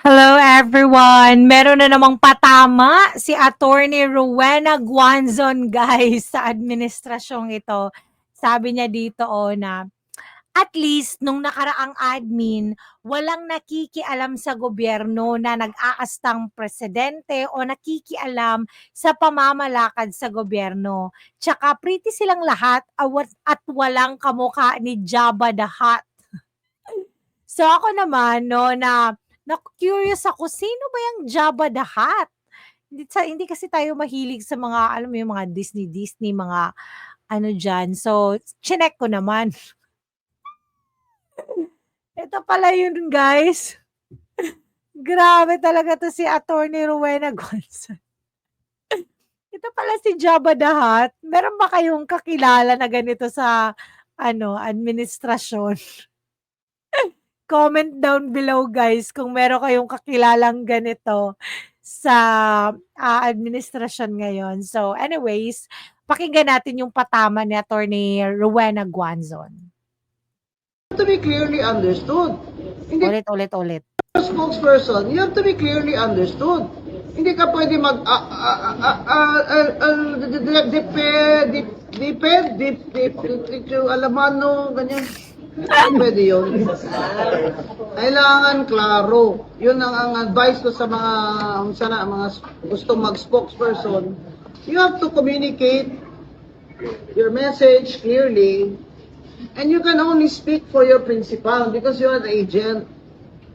Hello everyone! Meron na namang patama si Attorney Rowena Guanzon guys sa administrasyong ito. Sabi niya dito o na at least nung nakaraang admin, walang nakikialam sa gobyerno na nag-aastang presidente o nakikialam sa pamamalakad sa gobyerno. Tsaka pretty silang lahat at walang kamukha ni Jabba the Hutt. So ako naman no na na curious ako sino ba yung Jabba the Hutt? Hindi, sa, hindi kasi tayo mahilig sa mga alam mo yung mga Disney Disney mga ano diyan. So chinek ko naman. Ito pala yun guys. Grabe talaga to si Attorney Rowena Gonzalez. Ito pala si Jabba the Hutt. Meron ba kayong kakilala na ganito sa ano, administrasyon? Comment down below guys kung meron kayong kakilalang ganito sa ah, administrasyon ngayon. So anyways, pakinggan natin yung patama ni Attorney Rowena Guanzon. to be clearly understood. Hindi Ulit, ulit, ulit. spokesperson, you have to be clearly understood. Hindi ka pwede mag ah, ah, ah, ah, ah, ah, ah, dep dep dep dep dep alamano ganyan. Pwede yun. Kailangan klaro. Yun ang, ang advice ko sa mga kung sana mga gusto mag-spokesperson. You have to communicate your message clearly And you can only speak for your principal because you are the agent.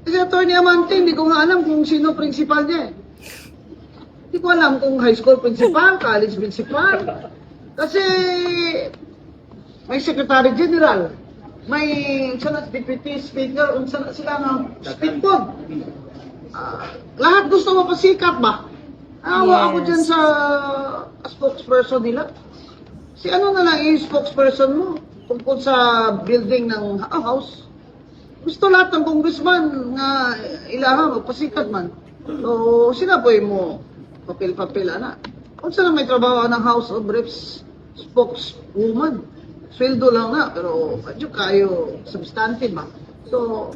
Kasi Attorney Amante, hindi ko nga alam kung sino principal niya eh. Hindi ko alam kung high school principal, college principal. Kasi may secretary general, may sana deputy speaker, unsa na sila nga po. Ah, lahat gusto mapasikat ba? Awa ako Yes. dyan sa spokesperson nila. Si ano na lang yung spokesperson mo tungkol sa building ng house. Gusto lahat ng congressman nga ilaha magpasikat man. So, sinaboy mo papel-papel ana. Kung saan may trabaho ng House of Reps spokeswoman. Sweldo lang na, pero medyo kayo substantive ba? So,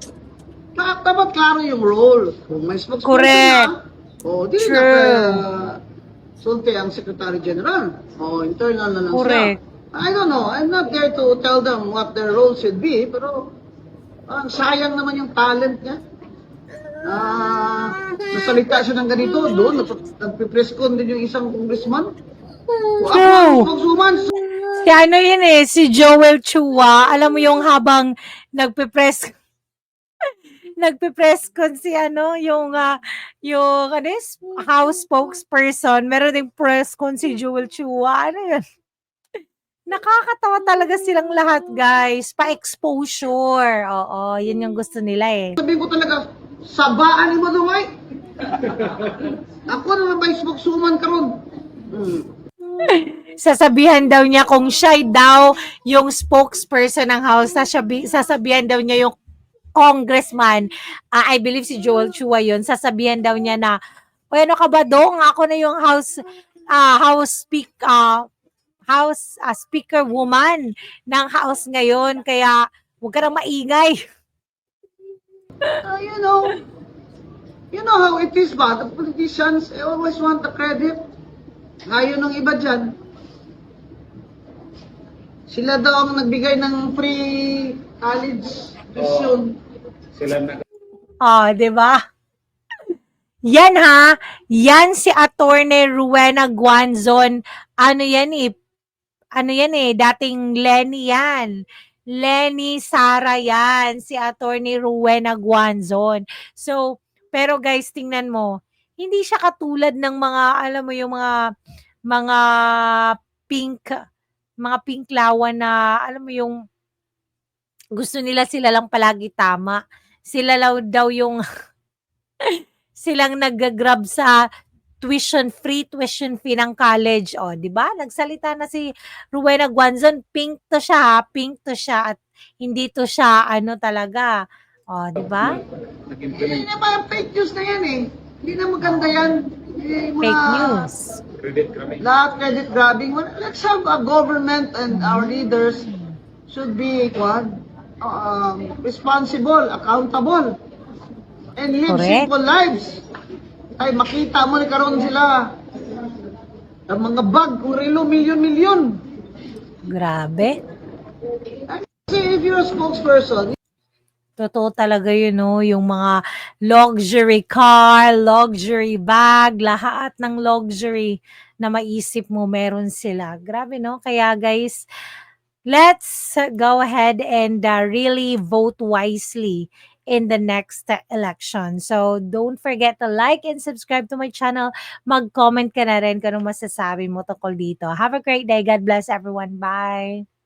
da- dapat klaro yung role. Kung may spokesperson Correct. na, o di na True. kaya sulti ang Secretary General. O internal na lang Correct. siya. I don't know. I'm not there to tell them what their role should be, pero ang sayang naman yung talent niya. Ah, nasalita siya ng ganito, doon, nagp- nagpipress con din yung isang congressman. Spokeswoman, Si ano yun eh, si Joel Chua. Alam mo yung habang nagpe-press nagpe-press con si ano, yung ah, yung ano house spokesperson. Meron ding press con si Joel Chua. Ano yun? Nakakatawa talaga silang lahat, guys. Pa-exposure. Oo, yun yung gusto nila eh. sabihin ko talaga, sabaan mo dumay. Ako na yung spokeswoman karon? Hmm. Sasabihan daw niya kung siya daw yung spokesperson ng house, sasabi, sasabihan daw niya yung congressman, ah, I believe si Joel Chua yun, sasabihan daw niya na, o ano ka ba dong, ako na yung house, ah, house speak, ah, house ah, speaker woman ng house ngayon, kaya huwag ka nang maingay. Ah, you know, you know how it is ba? The politicians eh, always want the credit. Ngayon ng iba dyan. Sila daw ang nagbigay ng free college tuition. Oh, 'di ba? Yan ha, yan si Attorney Rowena Guanzon. Ano yan eh? Ano yan eh? Dating Lenny yan. Lenny Sara yan. Si Attorney Rowena Guanzon. So, pero guys, tingnan mo. Hindi siya katulad ng mga, alam mo yung mga, mga pink, mga pink lawan na, alam mo yung, gusto nila sila lang palagi tama. Sila law daw yung silang nag-grab sa tuition free tuition fee ng college. Oh di ba? Nagsalita na si Rowena Guanzon pink to siya ha? Pink to siya at hindi to siya ano talaga. Oh di ba? Eh, na parang fake news na yan eh. Hindi na maganda yan. Eh, mga- fake news Lahat credit grabbing. Let's have a government and our leaders should be what, um, responsible, accountable. and live Correct. simple lives. Ay, makita mo ni karon sila. Ang mga bag, kung relo, milyon-milyon. Grabe. Kasi if you're a spokesperson, Totoo talaga yun, no? Yung mga luxury car, luxury bag, lahat ng luxury na maisip mo, meron sila. Grabe, no? Kaya guys, let's go ahead and uh, really vote wisely in the next election. So, don't forget to like and subscribe to my channel. Mag-comment ka na rin kung anong masasabi mo tungkol dito. Have a great day. God bless everyone. Bye!